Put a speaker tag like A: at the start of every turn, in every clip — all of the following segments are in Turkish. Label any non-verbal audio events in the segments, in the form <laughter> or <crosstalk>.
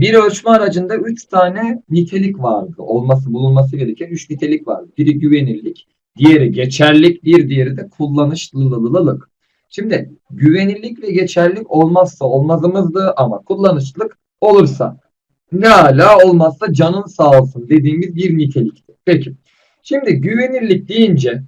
A: Bir ölçme aracında 3 tane nitelik vardı. Olması bulunması gereken 3 nitelik vardı. Biri güvenirlik, diğeri geçerlik, bir diğeri de kullanışlılılık. Şimdi güvenirlik ve geçerlik olmazsa olmazımızdı ama kullanışlılık olursa ne ala olmazsa canın sağ olsun dediğimiz bir nitelikti. Peki. Şimdi güvenirlik deyince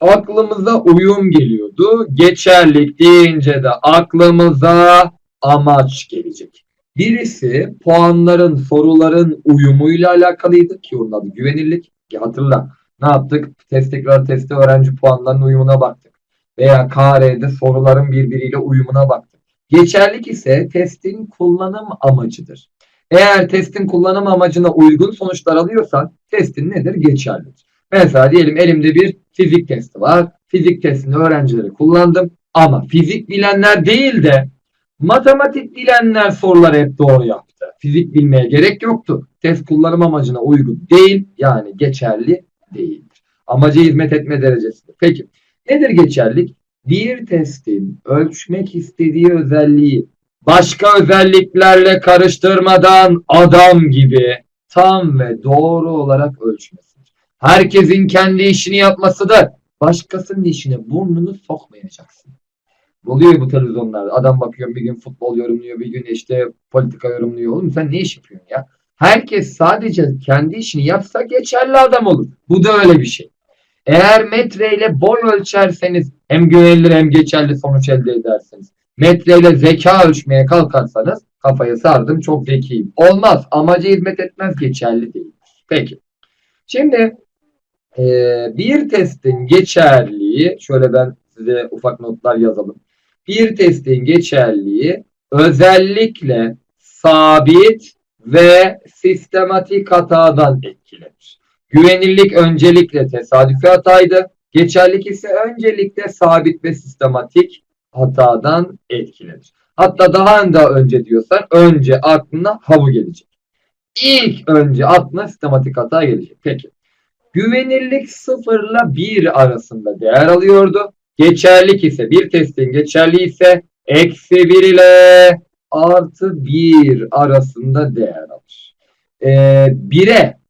A: aklımıza uyum geliyordu. Geçerlik deyince de aklımıza amaç gelecek. Birisi puanların, soruların uyumuyla alakalıydı ki onun adı güvenirlik. Ki hatırla ne yaptık? Test tekrar testi öğrenci puanlarının uyumuna baktık. Veya KR'de soruların birbiriyle uyumuna baktık. Geçerlik ise testin kullanım amacıdır. Eğer testin kullanım amacına uygun sonuçlar alıyorsan testin nedir? Geçerlidir. Mesela diyelim elimde bir fizik testi var. Fizik testinde öğrencileri kullandım. Ama fizik bilenler değil de matematik bilenler soruları hep doğru yaptı. Fizik bilmeye gerek yoktu. Test kullanım amacına uygun değil yani geçerli değildir. Amaca hizmet etme derecesidir. Peki nedir geçerlik? Bir testin ölçmek istediği özelliği başka özelliklerle karıştırmadan adam gibi tam ve doğru olarak ölçmesidir. Herkesin kendi işini yapması da başkasının işine burnunu sokmayacaksın. Oluyor bu televizyonlarda. Adam bakıyor bir gün futbol yorumluyor, bir gün işte politika yorumluyor. Oğlum sen ne iş yapıyorsun ya? Herkes sadece kendi işini yapsa geçerli adam olur. Bu da öyle bir şey. Eğer metreyle boy ölçerseniz hem güvenilir hem geçerli sonuç elde edersiniz. Metreyle zeka ölçmeye kalkarsanız kafaya sardım çok zekiyim. Olmaz. Amaca hizmet etmez geçerli değil. Peki. Şimdi e, bir testin geçerliği şöyle ben size ufak notlar yazalım. Bir testin geçerliği özellikle sabit ve sistematik hatadan etkilenir. Güvenillik öncelikle tesadüfi hataydı. Geçerlik ise öncelikle sabit ve sistematik hatadan etkilenir. Hatta daha da önce diyorsan önce aklına havu gelecek. İlk önce aklına sistematik hata gelecek. Peki. Güvenirlik sıfırla bir arasında değer alıyordu. Geçerlik ise bir testin geçerli ise eksi bir ile artı bir arasında değer alır. Ee,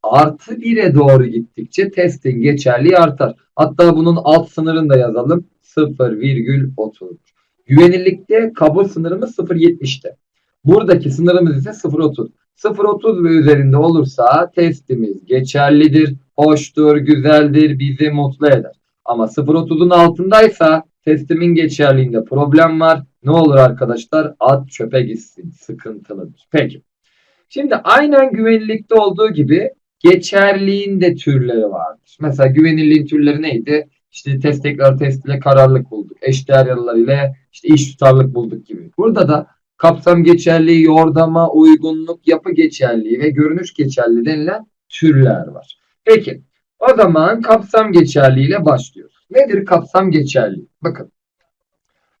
A: artı bire doğru gittikçe testin geçerliği artar. Hatta bunun alt sınırını da yazalım. 0,30. Güvenirlikte kabul sınırımız 0.70'te. Buradaki sınırımız ise 0.30. 0.30 ve üzerinde olursa testimiz geçerlidir, hoştur, güzeldir, bizi mutlu eder. Ama 0.30'un altındaysa testimin geçerliğinde problem var. Ne olur arkadaşlar? At çöpe gitsin. Sıkıntılıdır. Peki. Şimdi aynen güvenilirlikte olduğu gibi geçerliğin de türleri vardır. Mesela güvenilirliğin türleri neydi? İşte test tekrar test ile kararlılık bulduk. Eşdeğer yarılar ile işte iş tutarlık bulduk gibi. Burada da kapsam geçerliği, yordama, uygunluk, yapı geçerliği ve görünüş geçerliği denilen türler var. Peki o zaman kapsam geçerliğiyle başlıyoruz. Nedir kapsam geçerliği? Bakın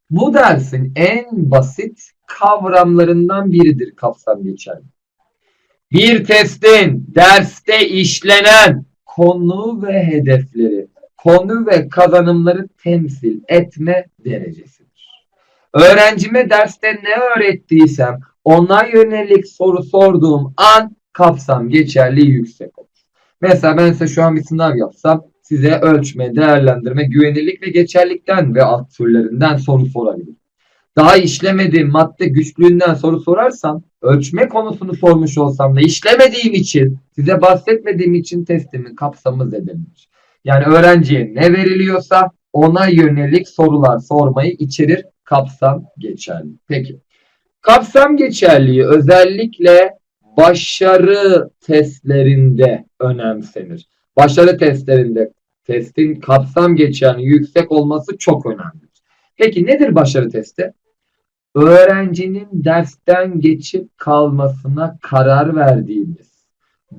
A: bu dersin en basit kavramlarından biridir kapsam geçerliği. Bir testin derste işlenen konu ve hedefleri, konu ve kazanımları temsil etme derecesidir. Öğrencime derste ne öğrettiysem ona yönelik soru sorduğum an kapsam geçerliği yüksek. Mesela ben size şu an bir sınav yapsam size ölçme, değerlendirme, güvenilirlik ve geçerlikten ve alt türlerinden soru sorabilirim. Daha işlemediğim madde güçlüğünden soru sorarsam ölçme konusunu sormuş olsam da işlemediğim için size bahsetmediğim için testimin kapsamı zedelenir. Yani öğrenciye ne veriliyorsa ona yönelik sorular sormayı içerir kapsam geçerli. Peki. Kapsam geçerliği özellikle başarı testlerinde önemsenir. Başarı testlerinde testin kapsam geçerliği yüksek olması çok önemlidir. Peki nedir başarı testi? Öğrencinin dersten geçip kalmasına karar verdiğimiz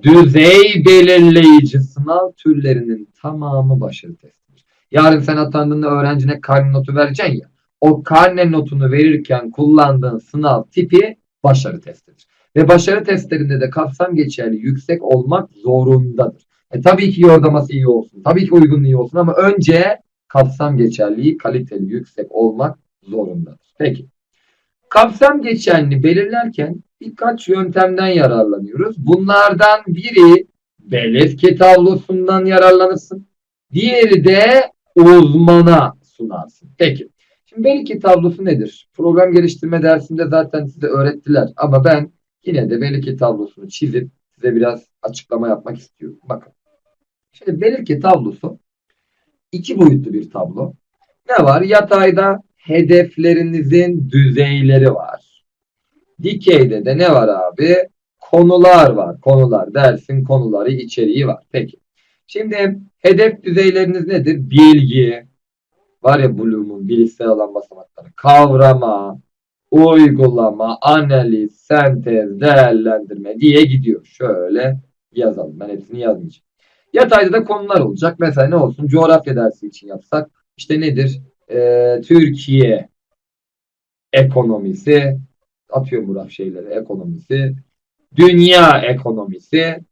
A: düzey belirleyici sınav türlerinin tamamı başarı testidir. Yarın sen atandığında öğrencine karne notu vereceksin ya. O karne notunu verirken kullandığın sınav tipi başarı testidir. Ve başarı testlerinde de kapsam geçerli yüksek olmak zorundadır. E, tabii ki yordaması iyi olsun. Tabii ki uygunluğu iyi olsun ama önce kapsam geçerliği kaliteli yüksek olmak zorundadır. Peki. Kapsam geçerliliğini belirlerken birkaç yöntemden yararlanıyoruz. Bunlardan biri belirtki tablosundan yararlanırsın. Diğeri de uzmana sunarsın. Peki. Şimdi belirtki tablosu nedir? Program geliştirme dersinde zaten size öğrettiler. Ama ben yine de belirtki tablosunu çizip size biraz açıklama yapmak istiyorum. Bakın. Şimdi belirtki tablosu iki boyutlu bir tablo. Ne var? Yatayda hedeflerinizin düzeyleri var. Dikeyde de ne var abi? Konular var. Konular dersin konuları içeriği var. Peki. Şimdi hedef düzeyleriniz nedir? Bilgi. Var ya Bloom'un bilişsel alan basamakları. Kavrama, uygulama, analiz, sentez, değerlendirme diye gidiyor. Şöyle yazalım. Ben hepsini yazmayacağım. Yatayda da konular olacak. Mesela ne olsun? Coğrafya dersi için yapsak. İşte nedir? Ee, Türkiye ekonomisi. Atıyorum bu raf şeyleri. Ekonomisi. Dünya ekonomisi.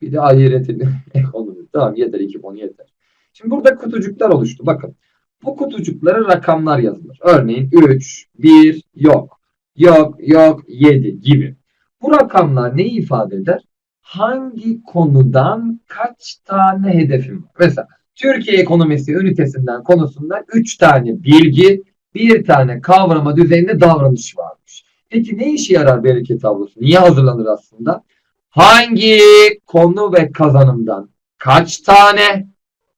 A: Bir de ahiretin <laughs> ekonomisi. Tamam yeter. iki konu yeter. Şimdi burada kutucuklar oluştu. Bakın. Bu kutucuklara rakamlar yazılır. Örneğin 3, 1, yok. Yok, yok, 7 gibi. Bu rakamlar neyi ifade eder? Hangi konudan kaç tane hedefim var? Mesela Türkiye ekonomisi ünitesinden konusundan 3 tane bilgi, bir tane kavrama düzeyinde davranış varmış. Peki ne işe yarar bereket tablosu? Niye hazırlanır aslında? Hangi konu ve kazanımdan kaç tane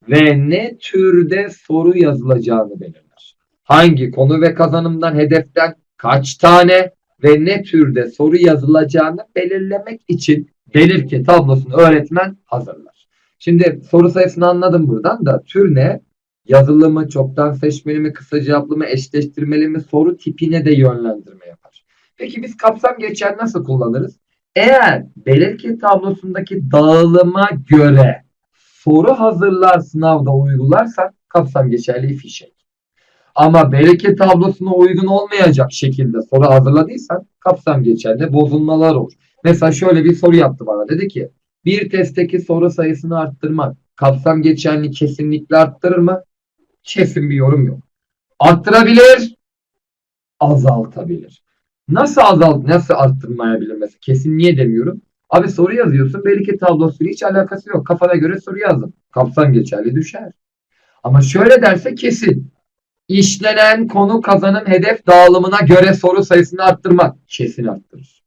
A: ve ne türde soru yazılacağını belirler. Hangi konu ve kazanımdan hedeften kaç tane ve ne türde soru yazılacağını belirlemek için belirki tablosunu öğretmen hazırlar. Şimdi soru sayısını anladım buradan da tür ne? Yazılı mı, çoktan seçmeli mi, kısa cevaplı mı, eşleştirmeli mi soru tipine de yönlendirme yapar. Peki biz kapsam geçer nasıl kullanırız? Eğer belirki tablosundaki dağılıma göre soru hazırlar sınavda uygularsan kapsam geçerli fişek. Ama belki tablosuna uygun olmayacak şekilde soru hazırladıysan kapsam geçerli bozulmalar olur. Mesela şöyle bir soru yaptı bana. Dedi ki bir testteki soru sayısını arttırmak kapsam geçerli kesinlikle arttırır mı? Kesin bir yorum yok. Arttırabilir, azaltabilir. Nasıl azalt, nasıl arttırmayabilir mesela? Kesin niye demiyorum? Abi soru yazıyorsun. Belki tablosuyla hiç alakası yok. Kafana göre soru yazdım. Kapsam geçerli düşer. Ama şöyle derse kesin. İşlenen konu kazanım hedef dağılımına göre soru sayısını arttırmak. Kesin arttırır.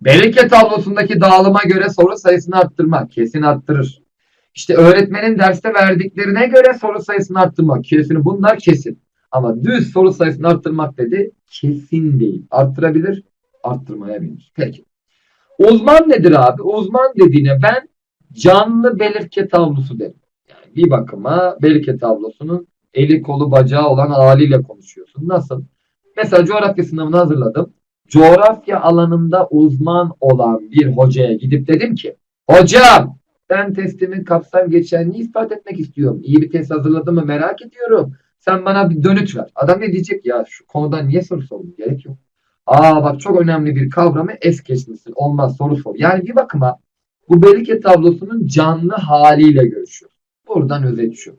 A: Belki tablosundaki dağılıma göre soru sayısını arttırmak. Kesin arttırır. İşte öğretmenin derste verdiklerine göre soru sayısını arttırmak. Kesin. Bunlar kesin. Ama düz soru sayısını arttırmak dedi. Kesin değil. Arttırabilir, arttırmayabilir. Peki. Uzman nedir abi? Uzman dediğine ben canlı belirke tablosu derim. Yani bir bakıma belirke tablosunun eli kolu bacağı olan haliyle konuşuyorsun. Nasıl? Mesela coğrafya sınavını hazırladım. Coğrafya alanında uzman olan bir hocaya gidip dedim ki hocam ben testimin kapsam geçenliği ispat etmek istiyorum. İyi bir test hazırladım mı merak ediyorum. Sen bana bir dönüt ver. Adam ne diyecek ya şu konudan niye soru sordun? Gerek yok. Aa bak çok önemli bir kavramı es geçmişsin. Olmaz soru sor. Yani bir bakıma bu belirke tablosunun canlı haliyle görüşüyor. Buradan özet şu.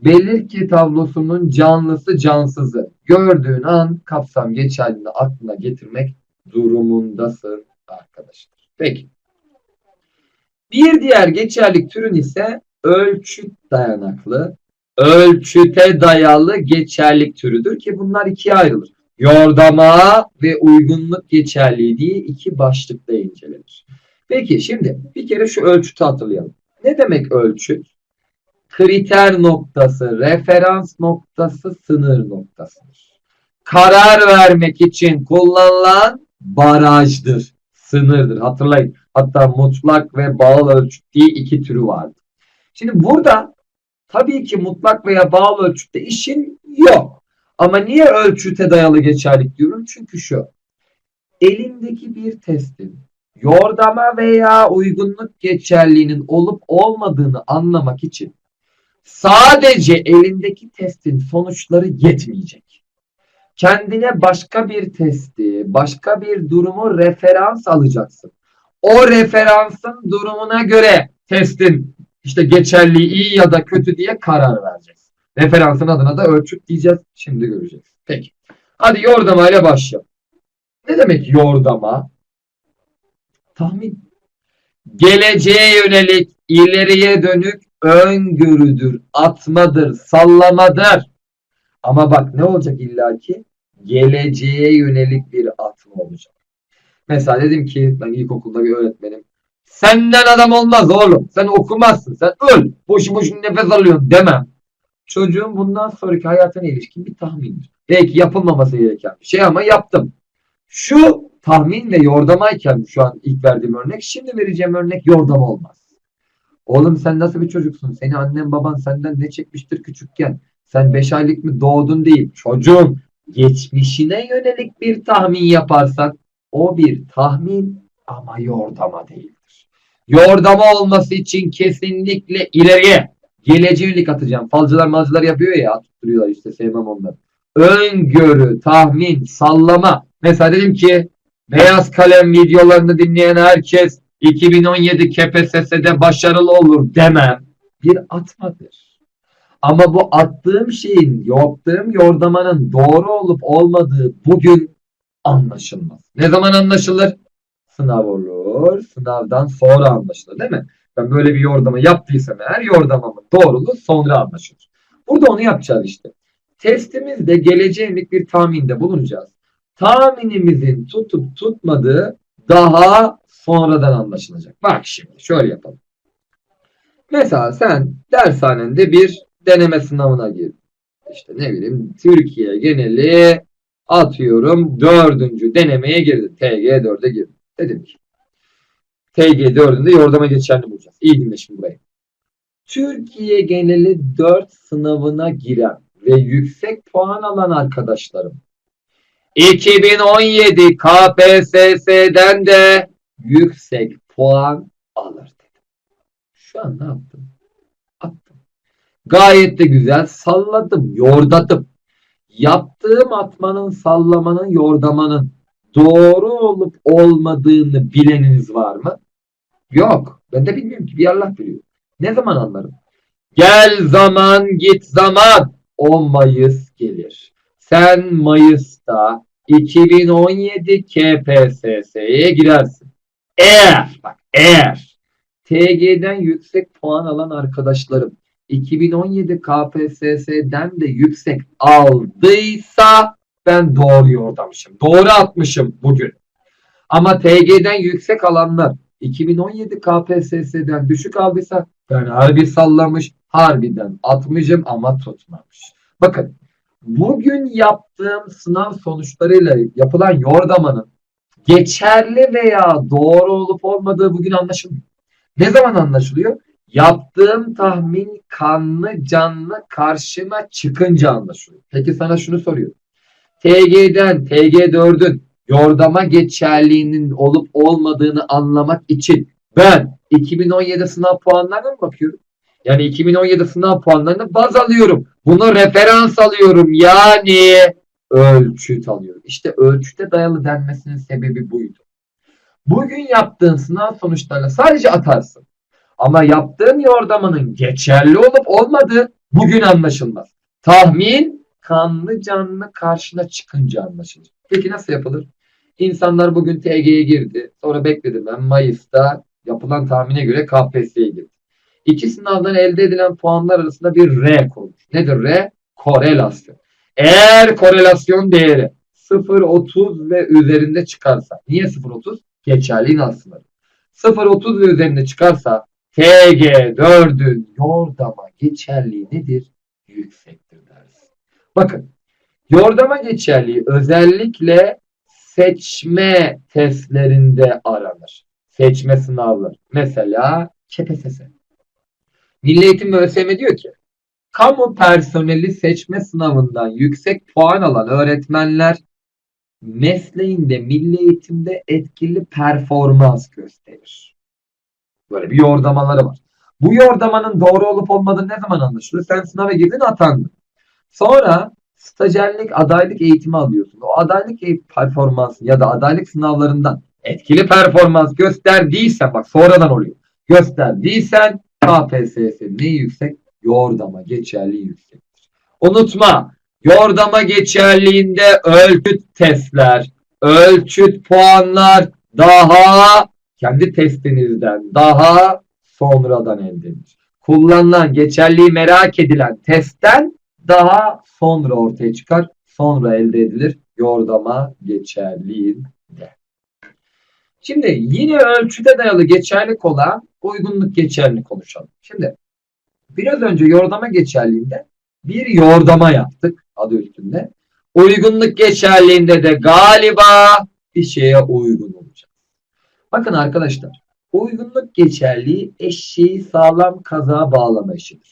A: Belirke tablosunun canlısı cansızı gördüğün an kapsam geçerliliğini aklına getirmek durumundasın arkadaşlar. Peki. Bir diğer geçerlik türün ise ölçüt dayanaklı, ölçüte dayalı geçerlik türüdür ki bunlar ikiye ayrılır yordama ve uygunluk geçerliği diye iki başlıkta incelenir. Peki şimdi bir kere şu ölçütü hatırlayalım. Ne demek ölçüt? Kriter noktası, referans noktası, sınır noktasıdır. Karar vermek için kullanılan barajdır, sınırdır. Hatırlayın. Hatta mutlak ve bağlı ölçüt diye iki türü vardı. Şimdi burada tabii ki mutlak veya bağlı ölçütte işin yok. Ama niye ölçüte dayalı geçerlik diyorum? Çünkü şu. Elindeki bir testin yordama veya uygunluk geçerliğinin olup olmadığını anlamak için sadece elindeki testin sonuçları yetmeyecek. Kendine başka bir testi, başka bir durumu referans alacaksın. O referansın durumuna göre testin işte geçerliği iyi ya da kötü diye karar vereceksin. Referansın adına da ölçüt diyeceğiz. Şimdi göreceğiz. Peki. Hadi yordama ile başlayalım. Ne demek yordama? tahmin. Geleceğe yönelik, ileriye dönük öngörüdür, atmadır, sallamadır. Ama bak ne olacak illaki? Geleceğe yönelik bir atma olacak. Mesela dedim ki ben ilkokulda bir öğretmenim. Senden adam olmaz oğlum. Sen okumazsın. Sen öl. Boşu boşuna nefes alıyorsun demem. Çocuğun bundan sonraki hayatına ilişkin bir tahmindir. Belki yapılmaması gereken bir şey ama yaptım. Şu tahmin ve yordamayken şu an ilk verdiğim örnek. Şimdi vereceğim örnek yordam olmaz. Oğlum sen nasıl bir çocuksun? Seni annen baban senden ne çekmiştir küçükken? Sen 5 aylık mı doğdun değil. Çocuğun geçmişine yönelik bir tahmin yaparsan o bir tahmin ama yordama değildir. Yordama olması için kesinlikle ileriye geleceğe yönelik atacağım. Falcılar malcılar yapıyor ya attırıyorlar işte sevmem onları. Öngörü, tahmin, sallama. Mesela dedim ki beyaz kalem videolarını dinleyen herkes 2017 KPSS'de başarılı olur demem. Bir atmadır. Ama bu attığım şeyin, yaptığım yordamanın doğru olup olmadığı bugün anlaşılmaz. Ne zaman anlaşılır? Sınav olur. Sınavdan sonra anlaşılır değil mi? Ben böyle bir yordama yaptıysam eğer yordamamın doğruluğu sonra anlaşılır. Burada onu yapacağız işte. Testimizde geleceğinlik bir tahminde bulunacağız. Tahminimizin tutup tutmadığı daha sonradan anlaşılacak. Bak şimdi şöyle yapalım. Mesela sen dershanende bir deneme sınavına girdin. İşte ne bileyim Türkiye geneli atıyorum dördüncü denemeye girdin. TG 4'e girdin. Dedim ki TG 4'ünde yordama geçerli bulacağız. İyi dinle şimdi burayı. Türkiye geneli 4 sınavına giren ve yüksek puan alan arkadaşlarım 2017 KPSS'den de yüksek puan alır dedim. Şu an ne yaptım? Attım. Gayet de güzel salladım, yordadım. Yaptığım atmanın, sallamanın, yordamanın doğru olup olmadığını bileniniz var mı? Yok. Ben de bilmiyorum ki. Bir Allah biliyor. Ne zaman anlarım? Gel zaman git zaman. O Mayıs gelir. Sen Mayıs'ta 2017 KPSS'ye girersin. Eğer bak eğer TG'den yüksek puan alan arkadaşlarım 2017 KPSS'den de yüksek aldıysa ben doğru yordamışım. Doğru atmışım bugün. Ama TG'den yüksek alanlar 2017 KPSS'den düşük aldıysa ben harbi sallamış, harbiden atmışım ama tutmamış. Bakın bugün yaptığım sınav sonuçlarıyla yapılan yordamanın geçerli veya doğru olup olmadığı bugün anlaşılmıyor. Ne zaman anlaşılıyor? Yaptığım tahmin kanlı canlı karşıma çıkınca anlaşılıyor. Peki sana şunu soruyorum. TG'den TG4'ün yordama geçerliğinin olup olmadığını anlamak için ben 2017 sınav puanlarına mı bakıyorum? Yani 2017 sınav puanlarını baz alıyorum. Bunu referans alıyorum. Yani ölçüt alıyorum. İşte ölçüte dayalı denmesinin sebebi buydu. Bugün yaptığın sınav sonuçlarıyla sadece atarsın. Ama yaptığın yordamanın geçerli olup olmadığı bugün anlaşılmaz. Tahmin kanlı canlı karşına çıkınca anlaşılır. Peki nasıl yapılır? İnsanlar bugün TG'ye girdi. Sonra bekledim ben Mayıs'ta yapılan tahmine göre KPSS'ye girdi. İki sınavdan elde edilen puanlar arasında bir R konmuş. Nedir R? Korelasyon. Eğer korelasyon değeri 0.30 ve üzerinde çıkarsa. Niye 0.30? Geçerliğin aslında. 0.30 ve üzerinde çıkarsa TG4'ün yordama geçerliği nedir? Deriz. Bakın yordama geçerliği özellikle seçme testlerinde aranır. Seçme sınavları. Mesela KPSS. Milli Eğitim ve ÖSYM diyor ki kamu personeli seçme sınavından yüksek puan alan öğretmenler mesleğinde milli eğitimde etkili performans gösterir. Böyle bir yordamaları var. Bu yordamanın doğru olup olmadığı ne zaman anlaşılır? Sen sınava girdin atandın. Sonra stajyerlik, adaylık eğitimi alıyorsun. O adaylık eğitim performansı ya da adaylık sınavlarından etkili performans gösterdiysen bak sonradan oluyor. Gösterdiysen KPSS ne yüksek? Yordama geçerliği yüksektir. Unutma yordama geçerliğinde ölçüt testler, ölçüt puanlar daha kendi testinizden daha sonradan elde edilir. Kullanılan, geçerliği merak edilen testten daha sonra ortaya çıkar. Sonra elde edilir yordama geçerliğinde. Şimdi yine ölçüde dayalı geçerlik olan uygunluk geçerliğini konuşalım. Şimdi biraz önce yordama geçerliğinde bir yordama yaptık adı üstünde. Uygunluk geçerliğinde de galiba bir şeye uygun olacak. Bakın arkadaşlar uygunluk geçerliği eşeği sağlam kazağa bağlama işidir.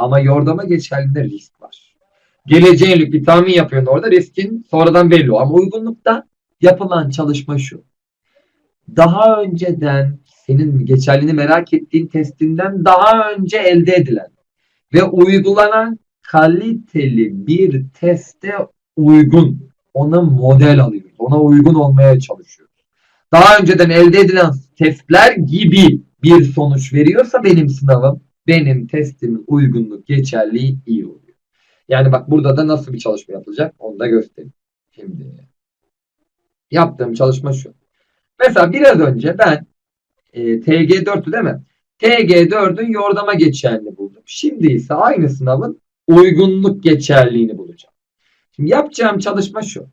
A: Ama yordama geçerliğinde risk var. Geleceğe yönelik bir tahmin yapıyorsun orada riskin sonradan belli. Ama uygunlukta yapılan çalışma şu. Daha önceden senin geçerliğini merak ettiğin testinden daha önce elde edilen ve uygulanan kaliteli bir teste uygun ona model alıyoruz. Ona uygun olmaya çalışıyoruz. Daha önceden elde edilen testler gibi bir sonuç veriyorsa benim sınavım, benim testimin uygunluk geçerliği iyi oluyor. Yani bak burada da nasıl bir çalışma yapılacak onu da göstereyim. Şimdi yaptığım çalışma şu. Mesela biraz önce ben e, TG4'tü değil mi? TG4'ün yordama geçerliğini buldum. Şimdi ise aynı sınavın uygunluk geçerliğini bulacağım. Şimdi yapacağım çalışma şu.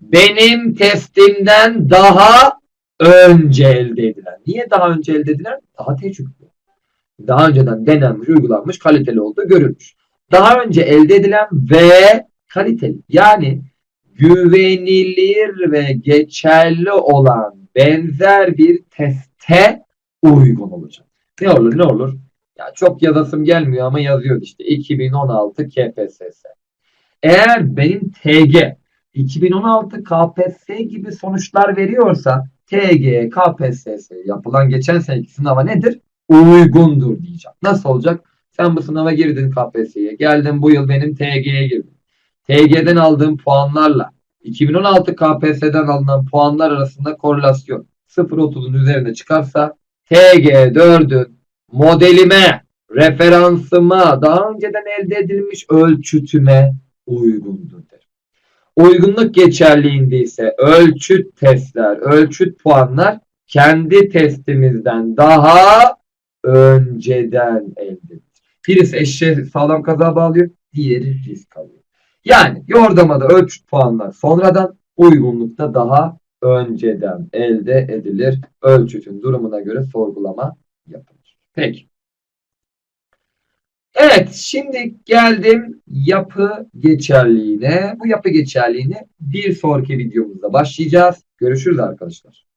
A: Benim testimden daha önce elde edilen. Niye daha önce elde edilen? Daha tecrübeli. Daha önceden denenmiş, uygulanmış, kaliteli olduğu görülmüş. Daha önce elde edilen ve kaliteli. Yani güvenilir ve geçerli olan benzer bir teste uygun olacak. Ne olur ne olur? Ya çok yazasım gelmiyor ama yazıyor işte 2016 KPSS. Eğer benim TG 2016 KPSS gibi sonuçlar veriyorsa TG, KPSS yapılan geçen seneki sınava nedir? Uygundur diyeceğim. Nasıl olacak? Sen bu sınava girdin KPSS'ye. Geldin bu yıl benim TG'ye girdin. TG'den aldığım puanlarla 2016 KPSS'den alınan puanlar arasında korelasyon 0.30'un üzerine çıkarsa TG4'ün modelime, referansıma, daha önceden elde edilmiş ölçütüme uygundur. Uygunluk geçerliğinde ise ölçüt testler, ölçüt puanlar kendi testimizden daha önceden elde edilir. Birisi eşeğe sağlam kaza bağlıyor, diğeri risk alıyor. Yani yordamada ölçüt puanlar sonradan, uygunlukta daha önceden elde edilir. Ölçütün durumuna göre sorgulama yapılır. Peki. Evet, şimdi geldim yapı geçerliğine. Bu yapı geçerliğini bir sonraki videomuzda başlayacağız. Görüşürüz arkadaşlar.